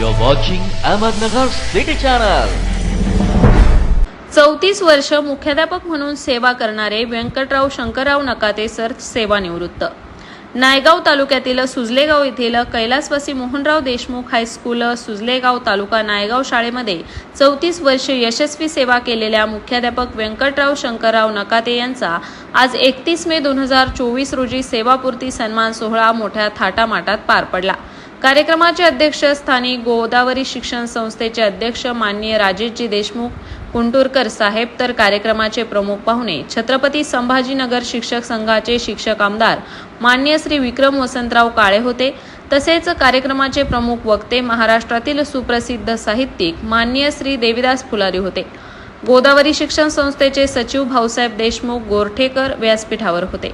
You're watching Ahmednagar city channel चौतीस वर्ष मुख्याध्यापक म्हणून सेवा करणारे व्यंकटराव शंकरराव नकाते सर सेवानिवृत्त. नायगाव तालुक्यातील सुजलेगाव येथील कैलासवासी मोहनराव देशमुख हायस्कूल सुजलेगाव तालुका नायगाव शाळेमध्ये चौतीस वर्ष यशस्वी सेवा केलेल्या मुख्याध्यापक व्यंकटराव शंकरराव नकाते यांचा आज एकतीस मे दोन हजार चोवीस रोजी सेवापूर्ती सन्मान सोहळा मोठ्या थाटामाटात पार पडला. कार्यक्रमाचे अध्यक्ष स्थानिक गोदावरी शिक्षण संस्थेचे अध्यक्ष माननीय राजेशजी देशमुख कुंटूरकर साहेब तर कार्यक्रमाचे प्रमुख पाहुणे छत्रपती संभाजीनगर शिक्षक संघाचे शिक्षक आमदार मान्य श्री विक्रम वसंतराव काळे होते. तसेच कार्यक्रमाचे प्रमुख वक्ते महाराष्ट्रातील सुप्रसिद्ध साहित्यिक मान्य श्री देविदास फुलारी होते. गोदावरी शिक्षण संस्थेचे सचिव भाऊसाहेब देशमुख गोरठेकर व्यासपीठावर होते.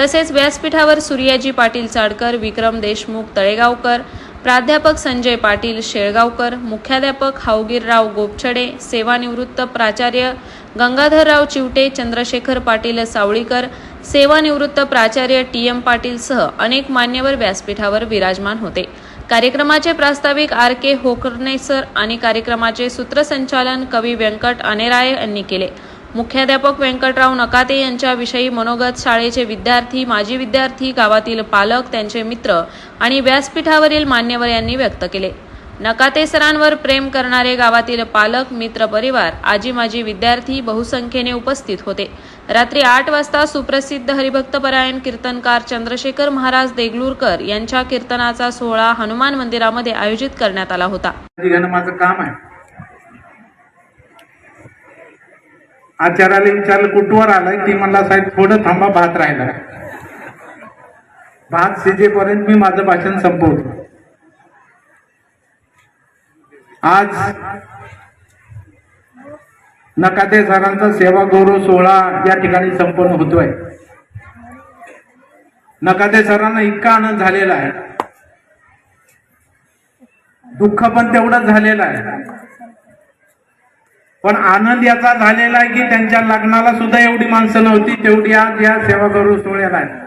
तसेच व्यासपीठावर सूर्याजी पाटील चाडकर विक्रम देशमुख तळेगावकर प्राध्यापक संजय पाटील शेळगावकर मुख्याध्यापक हावगीरराव गोपछडे सेवानिवृत्त प्राचार्य गंगाधरराव चिवटे चंद्रशेखर पाटील सावळीकर सेवानिवृत्त प्राचार्य टी एम पाटीलसह अनेक मान्यवर व्यासपीठावर विराजमान होते. कार्यक्रमाचे प्रास्ताविक आर के होकरनेसर आणि कार्यक्रमाचे सूत्रसंचालन कवी व्यंकट अनेराय यांनी केले. मुख्याध्यापक व्यंकटराव नकाते यांच्याविषयी मनोगत शाळेचे विद्यार्थी माजी विद्यार्थी गावातील पालक त्यांचे मित्र आणि व्यासपीठावरील मान्यवर यांनी व्यक्त केले. नकाते सरांवर प्रेम करणारे गावातील पालक मित्र परिवार आजी माजी विद्यार्थी बहुसंख्येने उपस्थित होते. रात्री आठ वाजता सुप्रसिद्ध हरिभक्तपरायण कीर्तनकार चंद्रशेखर महाराज देगलूरकर यांच्या कीर्तनाचा सोहळा हनुमान मंदिरामध्ये आयोजित करण्यात आला होता. काम आहे. आचार्याला विचारलं कुठवर आलाय? ती म्हणला साहेब थोडं थांबा भात राहिला भात शिजेपर्यंत मी माझं भाषण संपवतो. आज नकाते सरांचा सेवा गौरव सोहळा या ठिकाणी संपन्न होतोय. नकाते सरांना इतका आनंद झालेला आहे. दुःख पण तेवढंच झालेलं आहे. पण आनंद याचा झालेला आहे की त्यांच्या लग्नाला सुद्धा एवढी माणसं नव्हती तेवढी आज या सेवा करू सोहळ्याला आहे.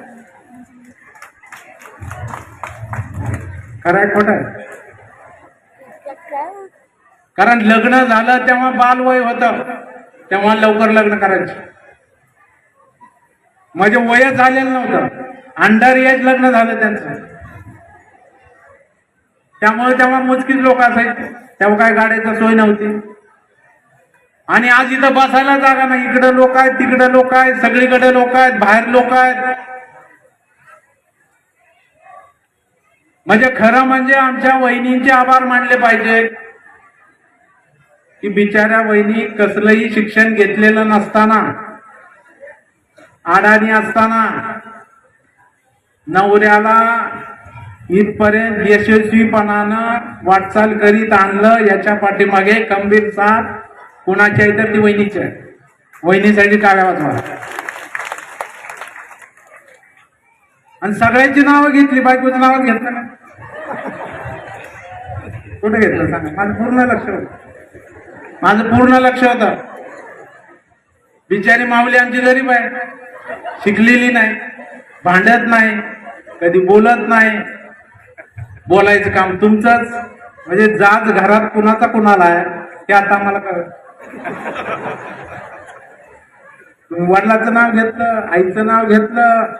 खरं खोट आहे? कारण लग्न झालं तेव्हा बालवय होत तेव्हा लवकर लग्न करायचं. म्हणजे वय झालेलं नव्हतं. अंडर एज लग्न झालं त्यांचं. त्यामुळे तेव्हा मुचकीच लोक असायचे. तेव्हा काय गाड्याची सोय नव्हती. आणि आज इथं बसायला जागा नाही. इकडे लोक आहेत तिकडे लोक आहेत सगळीकडे लोक आहेत बाहेर लोक आहेत. म्हणजे खरं म्हणजे आमच्या वहिनींचे आभार मानले पाहिजे. की बिचाऱ्या वहिनी कसलंही शिक्षण घेतलेलं नसताना अडाणी असताना नवऱ्याला इथपर्यंत यशस्वीपणानं वाटचाल करीत आणलं याच्या पाठीमागे खंबीर साथ कुणाची आहे तर ती वहिनीची आहे. वहिनीसाठी काव्या वाजवा आणि सगळ्यांची नावं घेतली बायकोचं नाव घेतलं ना? कुठे घेतलं सांगा? माझं पूर्ण लक्ष होतं. माझं पूर्ण लक्ष होतं. बिचारी माऊली आमची गरीब आहे. शिकलेली नाही भांडत नाही कधी बोलत नाही. बोलायचं काम तुमचंच. म्हणजे जात घरात कुणाचा कुणाला आहे ते आता आम्हाला कळत वडिलाचं नाव घेतलं आईचं नाव घेतलं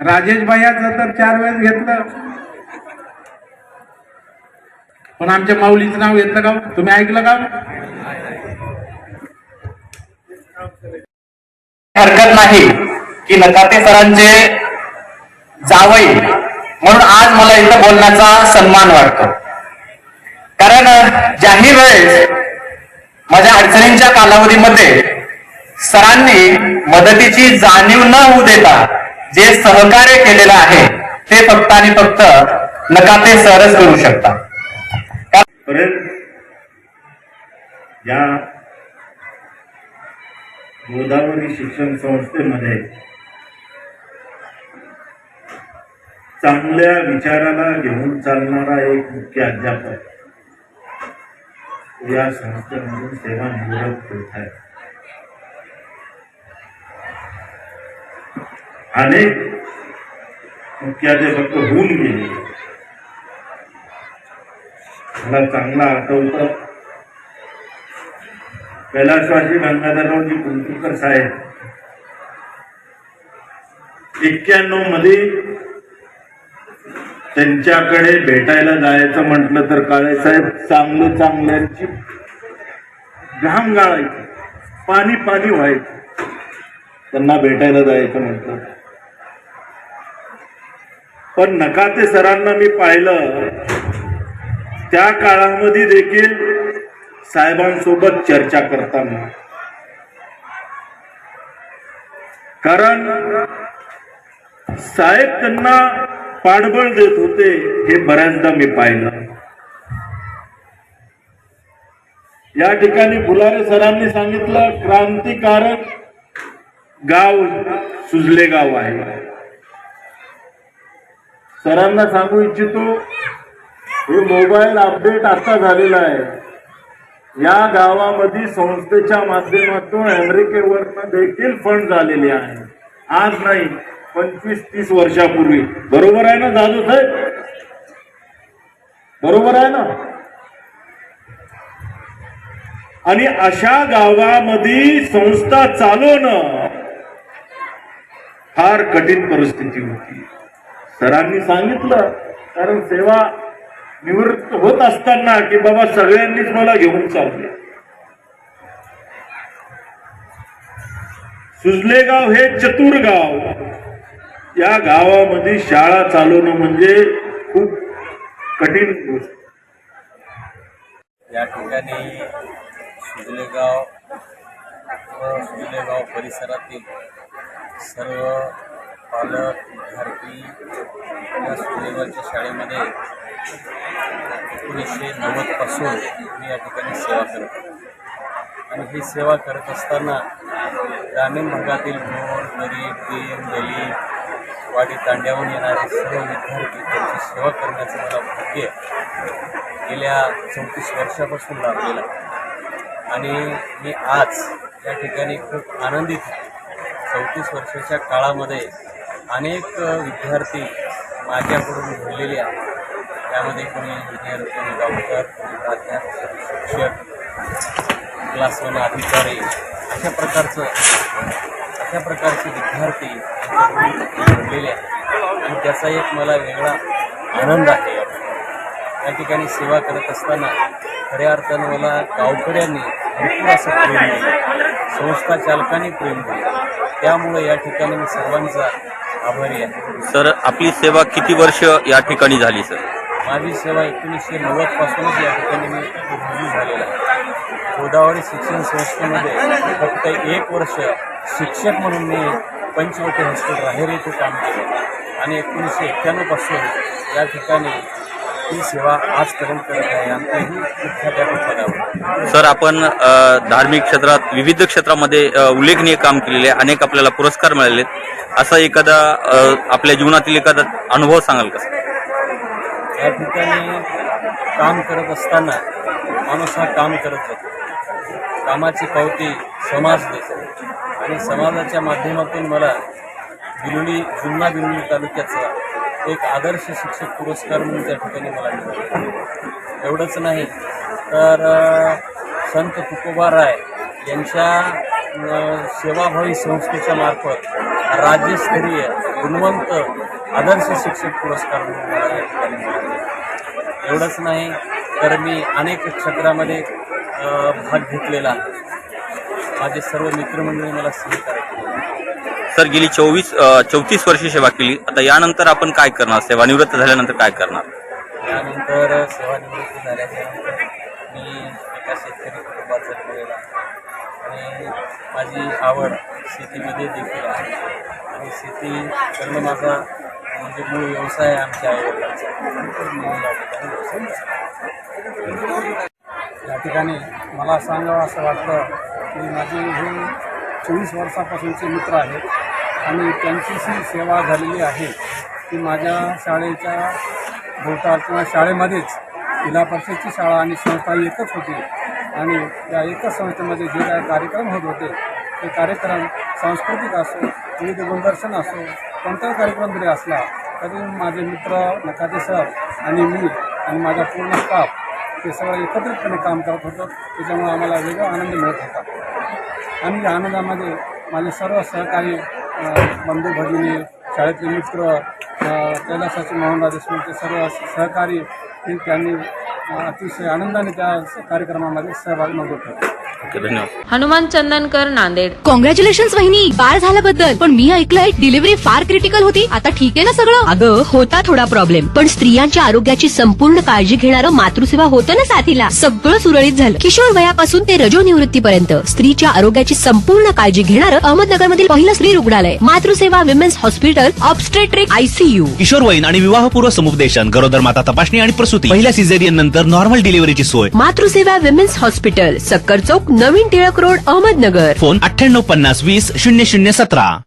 राजेश भैयाचं तर चार वेळेस घेतलं. पण आमच्या माऊलीचं नाव घेतलं का हो? तुम्ही ऐकलं का हो? हरकत नाही की नकाते सरांचे जावई म्हणून आज मला इथं बोलण्याचा सन्मान वाटतो. कारण जाहीर वेळेस माझ्या अडचणींच्या कालावधीमध्ये सरांनी मदतीची जाणीव न होऊ देता जे सहकार्य केलेलं आहे ते फक्त आणि फक्त नकाते सरच करू शकता. या गोदावरी शिक्षण संस्थेमध्ये चांगल्या विचाराला घेऊन चालणारा एक मुख्य अध्यापक या संस्थेमधून सेवानिवृत्त होत आहे अनेक मुख्याध्यापक होऊन गेले. मला चांगला आठवतं. कैलासवासी गंगाधररावजी कुंकुकर साहेब एक्क्याण्णवमध्ये त्यांच्याकडे भेटायला जायचं म्हटलं तर काळेसाहेब चांगलं चांगल्यांची घाम गाळायची पाणी पाणी व्हायचं. त्यांना भेटायला जायचं म्हटलं. पण नकाते सरांना मी पाहिलं. त्या काळामध्ये देखील साहेबांसोबत चर्चा करताना. कारण साहेब त्यांना पाठबळ देत होते हे बऱ्याचदा मी पाहिलं. या ठिकाणी फुलारे सरांनी सांगितलं क्रांतिकारक गाव सुजले गाव आहे. सरांना सांगू इच्छितो हे मोबाईल अपडेट आता झालेला आहे. या गावामध्ये संस्थेच्या माध्यमातून अमेरिकेवरनं देखील फंड झालेले आहे. आज नाही पंचवीस तीस वर्षापूर्वी. बरोबर आहे ना दादू साहेब? बरोबर आहे ना? आणि अशा गावामध्ये संस्था चालवणं फार कठीण परिस्थिती होती. सरांनी सांगितलं कारण सेवा निवृत्त होत असताना की बाबा सगळ्यांनीच मला घेऊन चालले. सुजलेगाव हे चतुर गाव. या गावामध्ये शाळा चालवणं म्हणजे खूप कठीण गोष्ट. या ठिकाणी सुजलेगाव व सुजलेगाव परिसरातील सर्व पालक विद्यार्थी या सुजलेगावच्या शाळेमध्ये एकोणीसशे नव्वदपासून मी या ठिकाणी सेवा करत आणि ही सेवा करत असताना ग्रामीण भागातील भोर गरीब दीन दलित वाडी तांड्याहून येणारे सर्व विद्यार्थी त्यांची सेवा करण्याचं मला भाग्य गेल्या चौतीस वर्षापासून लाभलेला आहे. आणि मी आज या ठिकाणी खूप आनंदित आहे. चौतीस वर्षाच्या काळामध्ये अनेक विद्यार्थी माझ्याकडून घडलेले आहेत. त्यामध्ये कोणी इंजिनियर कोणी डॉक्टर कोणी प्राध्यापक शिक्षक क्लास वन अधिकारी अशा प्रकारचं अशा प्रकारचे विद्यार्थी यांच्याकडून घडलेले आहेत. आणि त्याचा एक मला वेगळा आनंद आहे. या ठिकाणी. या ठिकाणी सेवा करत असताना खऱ्या अर्थानं मला गावकऱ्यांनी भरपूर असं प्रेम दिलं. संस्था चालकांनी प्रेम दिलं. त्यामुळे या ठिकाणी मी सर्वांचा आभारी आहे. सर आपली सेवा किती वर्ष या ठिकाणी झाली सर? माझी सेवा एकोणीसशे नव्वदपासूनच या ठिकाणी मी रुजू झालेला आहे. गोदावरी शिक्षण संस्थेमध्ये फक्त एक वर्ष शिक्षक म्हणून मी पंचवटी हॉस्टेल राहेर येथे काम केलं. आणि एकोणीसशे एक्क्याण्णवपासून या ठिकाणी ही सेवा आजपर्यंत करत आहे. आमच्याही मुख्याध्यापक पदावर. सर आपण धार्मिक क्षेत्रात विविध क्षेत्रामध्ये उल्लेखनीय काम केलेले आहे. अनेक आपल्याला पुरस्कार मिळाले असा एखादा आपल्या जीवनातील एखादा अनुभव सांगाल का या ठिकाणी काम करत असताना माणूस हा काम करत जातो कामाची पावती समाज देतो. आणि समाजाच्या माध्यमातून मला बिलोली जुन्ना बिलोली तालुक्याचा एक आदर्श शिक्षक पुरस्कार म्हणून त्या ठिकाणी मला मिळाला. एवढंच नाही तर संत तुकोबा राय यांच्या सेवाभावी संस्थेच्या मार्फत राज्यस्तरीय गुणवंत आदर्श शिक्षक पुरस्कार म्हणून मला या ठिकाणी मिळाला. एवढंच नाही तर मी अनेक क्षेत्रामध्ये भाग घेतलेला आहे. माझे सर्व मित्रमंडळी मला सहकार्य केले. सर गेली चोवीस चौतीस वर्षी सेवा केली. आता यानंतर आपण काय करणार? सेवानिवृत्त झाल्यानंतर काय करणार? त्यानंतर सेवानिवृत्ती झाल्याच्यानंतर मी एका शेतकरी कुटुंबात जन्मलेला आणि माझी आवड शेतीमध्ये देखील आहे. आणि शेती करणं माझा म्हणजे मूळ व्यवसाय आमच्या आईवडिलांचा. या ठिकाणी मला सांगावं असं वाटतं की माझे हे चोवीस वर्षापासूनचे मित्र आहेत आणि त्यांचीशी सेवा झालेली आहे ती माझ्या शाळेच्या भोवताल किंवा शाळेमध्येच जिल्हा परिषदची शाळा आणि संस्था एकच होती. आणि या एकच संस्थेमध्ये जे काही कार्यक्रम होत होते ते कार्यक्रम सांस्कृतिक असो विविध गुणदर्शन असो कोणताही कार्यक्रम जरी असला तरी माझे मित्र नकाते सर आणि मी आणि माझा पूर्ण स्टाफ ते सगळं एकत्रितपणे काम करत होतं. त्याच्यामुळे आम्हाला वेगळा आनंद मिळत होता. आणि या आनंदामध्ये माझे सर्व सहकारी बंधू भगिनी शाळेतले मित्र कैलासाचे मोहनराव देशमुखचे सर्व सहकारी त्यांनी अतिशय आनंदाने त्या कार्यक्रमामध्ये सहभाग नोंदवत होते धन्यवाद. हनुमान चंदनकर नांदेड. कॉंग्रॅच्युलेशन वहिनी. बाळ झाल्याबद्दल. पण मी ऐकलंय डिलिव्हरी फार क्रिटिकल होती. आता ठीक आहे ना सगळं? अगं होता थोडा प्रॉब्लेम पण स्त्रियांच्या आरोग्याची संपूर्ण काळजी घेणारं मातृसेवा होतं ना साथीला? सगळं सुरळीत झालं. किशोर वयापासून ते रजो निवृत्तीपर्यंत स्त्रीच्या आरोग्याची संपूर्ण काळजी घेणारं अहमदनगर मधील पहिलं स्त्री रुग्णालय. Matruseva women's hospital obstetric ICU किशोरवयीन आणि विवाहपूर्व समुपदेशन गरोदर माता तपासणी आणि प्रसूती. पहिल्या सिझेरियन नंतर नॉर्मल डिलिव्हरीची सोय. मातृसेवा विमेन्स हॉस्पिटल सक्कर चौक नवीन टिळक रोड अहमदनगर. फोन अठ्ठ्याण्णव पन्नास वीस शून्य शून्य सतरा.